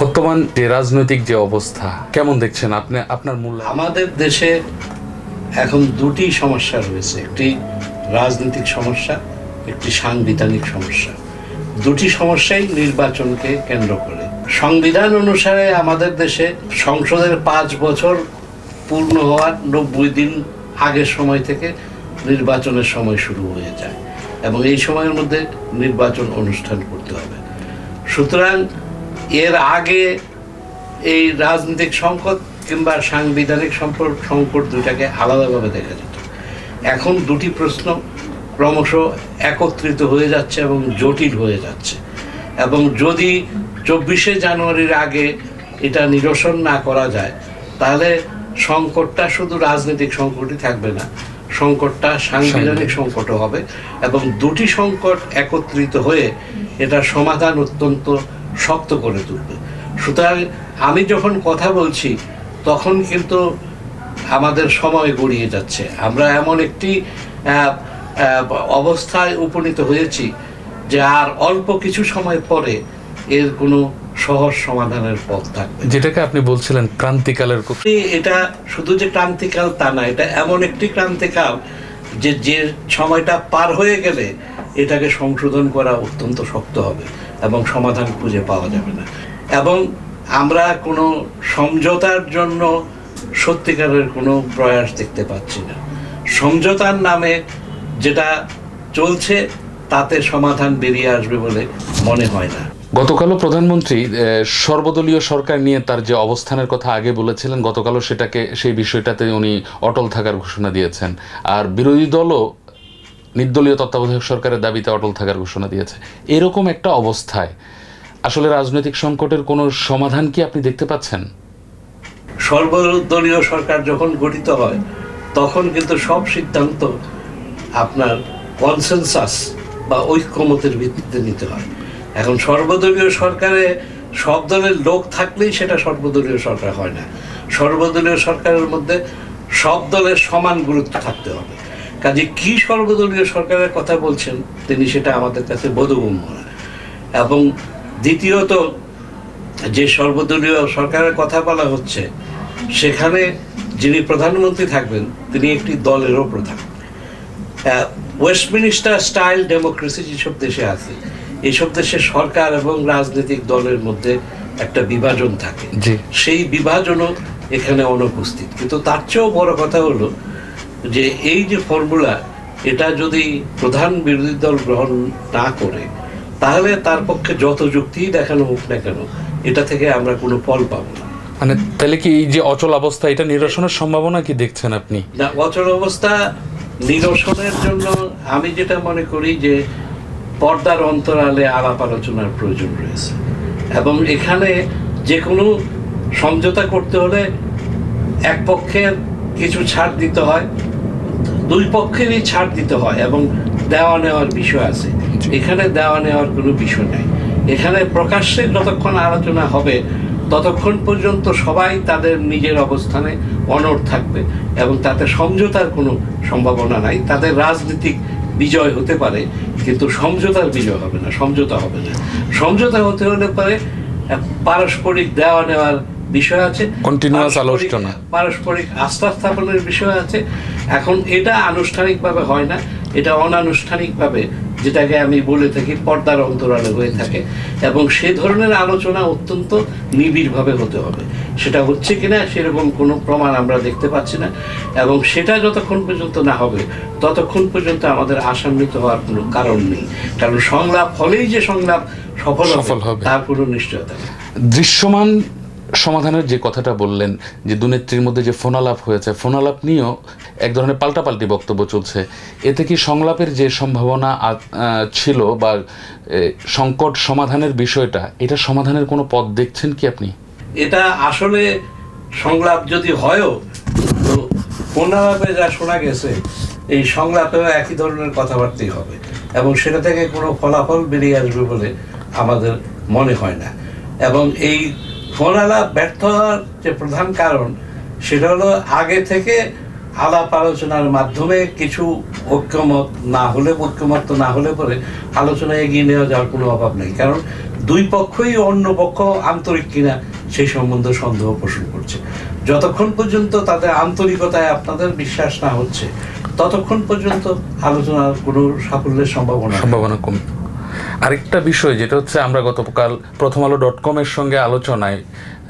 বর্তমান যে রাজনৈতিক যে অবস্থা, কেমন দেখছেন আপনি? আপনার মূল্য আমাদের দেশে এখন দুটি সমস্যা রয়েছে। একটি রাজনৈতিক সমস্যা, একটি সাংবিধানিক সমস্যা। দুটি সমস্যাই নির্বাচনকে কেন্দ্র করে। সংবিধান অনুসারে আমাদের দেশে সংসদের পাঁচ বছর পূর্ণ হওয়ার নব্বই দিন আগের সময় থেকে নির্বাচনের সময় শুরু হয়ে যায়। এবং এই সময়ের মধ্যে নির্বাচন অনুষ্ঠান করতে হবে। সুতরাং এর আগে এই রাজনৈতিক সংকট কিংবা সাংবিধানিক সম্পর্ক সংকট দুটাকে আলাদাভাবে দেখা যেত। এখন দুটি প্রশ্ন ক্রমশ একত্রিত হয়ে যাচ্ছে এবং জটিল হয়ে যাচ্ছে। এবং যদি চব্বিশে জানুয়ারির আগে এটা নিরসন না করা যায় তাহলে সংকটটা শুধু রাজনৈতিক সংকটই থাকবে না সংকটটা সাংবিধানিক। সংকটও হবে। এবং দুটি সংকট একত্রিত হয়ে এটা সমাধান অত্যন্ত শক্ত করে তুলবে। সুতরাং আমি যখন কথা বলছি তখন কিন্তু আমাদের সময় গড়িয়ে যাচ্ছে। আমরা এমন একটি অবস্থায় উপনীত হয়েছি যে আর অল্প কিছু সময় পরে এর কোনো সহজ সমাধানের পথ থাকবে। যেটাকে আপনি বলছিলেন ক্রান্তিকালের এটা শুধু যে ক্রান্তিকাল তা না এটা এমন একটি ক্রান্তিকাল যে যে সময়টা পার হয়ে গেলে এটাকে সংশোধন করা অত্যন্ত শক্ত হবে এবং সমাধান খুঁজে পাওয়া যাবে না। এবং আমরা কোনো সমঝোতার জন্য সত্যিকারের কোনো প্রয়াস দেখতে পাচ্ছি না। সমঝোতার নামে যেটা চলছে, তাতে সমাধান বেরিয়ে আসবে বলে মনে হয় না। গতকালও প্রধানমন্ত্রী সর্বদলীয় সরকার নিয়ে তার যে অবস্থানের কথা আগে বলেছিলেন, গতকালও সেটাকে, সেই বিষয়টাতে উনি অটল থাকার ঘোষণা দিয়েছেন। আর বিরোধী দলও নির্দলীয় তত্ত্বাবধায়ক সরকারের দাবিতে অটল থাকার ঘোষণা দিয়েছে। এরকম একটা অবস্থায় আসলে রাজনৈতিক সংকটের কোনো সমাধান কি আপনি দেখতে পাচ্ছেন? সর্বদলীয় সরকার যখন গঠিত হয়, তখন কিন্তু সব সিদ্ধান্ত আপনার কনসেনসাস বা ঐক্যমতের ভিত্তিতে নিতে হয়। এখন সর্বদলীয় সরকারে সব দলের লোক থাকলেই সেটা সর্বদলীয় সরকার হয় না। সর্বদলীয় সরকারের মধ্যে সব দলের সমান গুরুত্ব থাকতে হবে। কাজে কি সর্বদলীয় সরকারের কথা বলছেন তিনি সেটা আমাদের কাছে বোধগম্য না। এবং দ্বিতীয়ত যে সর্বদলীয় সরকারের কথা বলা হচ্ছে সেখানে যিনি প্রধানমন্ত্রী থাকবেন তিনি একটি দলেরও প্রধান। ওয়েস্টমিনিস্টার স্টাইল ডেমোক্রেসি যেসব দেশে আছে এইসব দেশে সরকার এবং রাজনৈতিক দলের মধ্যে একটা বিভাজন থাকে। সেই বিভাজনও এখানে অনুপস্থিত। কিন্তু তার চেয়েও বড় কথা হলো যে এই যে ফর্মুলা এটা যদি প্রধান বিরোধী দল গ্রহণ না করে তাহলে তার পক্ষে যত যুক্তিই দেখানো হোক না কেন এটা থেকে আমরা কোনো ফল পাবো না। মানে তাহলে কি এই যে অচল অবস্থা এটা নিরসনের সম্ভাবনা কি দেখছেন আপনি? না অচল অবস্থা নিরসনের জন্য আমি যেটা মনে করি যে পর্দার অন্তরালে আলাপ আলোচনার প্রয়োজন রয়েছে। এবং এখানে যে কোনো সমঝোতা করতে হলে এক পক্ষের কিছু ছাড় দিতে হয় দুই পক্ষেরই ছাড় দিতে হয় এবং দেওয়া নেওয়ার বিষয় আছে। এখানে দেওয়া নেওয়ার কোনো বিষয় নাই। এখানে প্রকাশ্যে যতক্ষণ আলোচনা হবে ততক্ষণ পর্যন্ত সবাই তাদের নিজের অবস্থানে অনড় থাকবে এবং তাতে সমঝোতার কোনো সম্ভাবনা নাই। তাদের রাজনৈতিক বিজয় হতে পারে কিন্তু সমঝোতার বিজয় হবে না সমঝোতা হবে না। সমঝোতা হতে হলে পরে পারস্পরিক দেওয়া নেওয়ার বিষয় আছে। পারস্পরিক- আলোচনা। পারস্পরিক আস্থা স্থাপনের বিষয় আছে। এখন এটা আনুষ্ঠানিকভাবে হয় না। এটা অনানুষ্ঠানিকভাবে যেটাকে আমি বলে থাকি পর্দার অন্তরালে হয়ে থাকে। এবং সে ধরনের আলোচনা অত্যন্ত নিবিড়ভাবে হতে হবে। সেটা হচ্ছে কিনা সেরকম কোনো প্রমাণ আমরা দেখতে পাচ্ছি না। এবং সেটা যতক্ষণ পর্যন্ত না হবে ততক্ষণ পর্যন্ত আমাদের আশান্বিত হওয়ার কোনো কারণ নেই। কারণ সংলাপ হলেই যে সংলাপ সফল। হবে তার কোনো নিশ্চয়তা দৃশ্যমান সমাধানের যে কথাটা বললেন, যে দুনেত্রীর মধ্যে যে ফোনালাপ হয়েছে, ফোনালাপ নিয়েও এক ধরনের পাল্টাপাল্টি বক্তব্য চলছে। এতে কি সংলাপের যে সম্ভাবনা ছিল বা সংকট সমাধানের বিষয়টা, এটা সমাধানের কোনো পথ দেখছেন কি আপনি? এটা আসলে সংলাপ যদি হয়ও, তো পুনরাবে যা শোনা গেছে, এই সংলাপেও একই ধরনের কথাবার্তাই হবে। এবং সেটা থেকে কোনো ফলাফল বেরিয়ে আসবে বলে আমাদের মনে হয় না। এবং এই ফোনালাপ ব্যর্থ হওয়ার যে প্রধান কারণ, সেটা হলো আগে থেকে আলাপ আলোচনার মাধ্যমে কিছু ঐক্যমত না হলে ঐক্যমত না হলে পরে আলোচনা এগিয়ে নেওয়া যাওয়ার কোনো অভাব নেই। কারণ দুই পক্ষই অন্য পক্ষ আন্তরিক কিনা, সেই সম্বন্ধে সন্দেহ পোষণ করছে। যতক্ষণ পর্যন্ত তাদের আন্তরিকতায় আপনাদের বিশ্বাস না হচ্ছে, ততক্ষণ পর্যন্ত আলোচনার কোনো সাফল্যের সম্ভাবনা সম্ভাবনা কম। আরেকটা বিষয় যেটা হচ্ছে আমরা গতকাল প্রথম আলো ডট কমের সঙ্গে আলোচনায়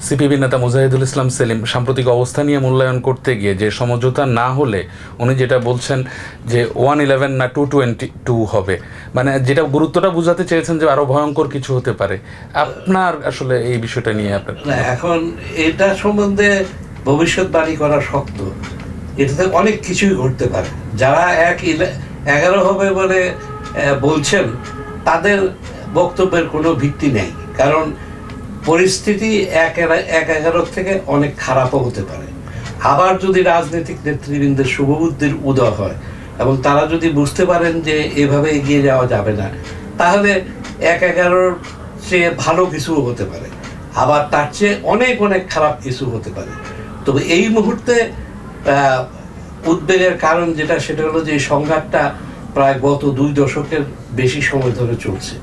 সিপিবি নেতা মুজাহিদুল ইসলাম সেলিম সাম্প্রতিক অবস্থা নিয়ে মূল্যায়ন করতে গিয়ে যে সমঝোতা না হলে উনি যেটা বলছেন যে ওয়ান ইলেভেন না টু টোয়েন্টি টু হবে। মানে যেটা গুরুত্বটা বুঝাতে চেয়েছেন যে আরও ভয়ঙ্কর কিছু হতে পারে। আপনার আসলে এই বিষয়টা নিয়ে আপনার এখন এটা সম্বন্ধে ভবিষ্যৎবাণী করা শক্ত। এটাতে অনেক কিছুই ঘটতে পারে। যারা এক এগারো হবে বলে বলছেন তাদের বক্তব্যের কোনো ভিত্তি নেই। কারণ পরিস্থিতি এক এক এগারো থেকে অনেক খারাপও হতে পারে। আবার যদি রাজনৈতিক নেতৃবৃন্দের শুভবুদ্ধির উদয় হয় এবং তারা যদি বুঝতে পারেন যে এভাবে এগিয়ে যাওয়া যাবে না, তাহলে এক এগারোর চেয়ে ভালো কিছু হতে পারে। আবার তার চেয়ে অনেক অনেক খারাপ কিছু হতে পারে। তবে এই মুহূর্তে উদ্বেগের কারণ যেটা, সেটা হলো যে সংঘাতটা প্রায় গত দুই দশকের বেশি সময় ধরে চলছে।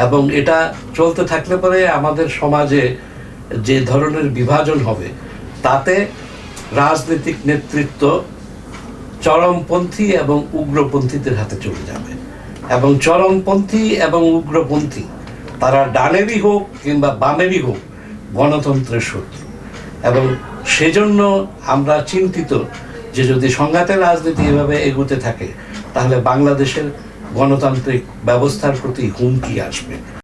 এবং এটা চলতে থাকলে পরে আমাদের সমাজে যে ধরনের বিভাজন হবে, তাতে রাজনৈতিক নেতৃত্ব চরমপন্থী এবং উগ্রপন্থীদের হাতে চলে যাবে। এবং চরমপন্থী এবং উগ্রপন্থী, তারা ডানেরই হোক কিংবা বামেরই হোক, গণতন্ত্রের শত্রু। এবং সেজন্য আমরা চিন্তিত যে যদি সংঘাতের রাজনীতি এভাবে এগোতে থাকে তাহলে বাংলাদেশের গণতান্ত্রিক ব্যবস্থার প্রতি হুমকি আসবে।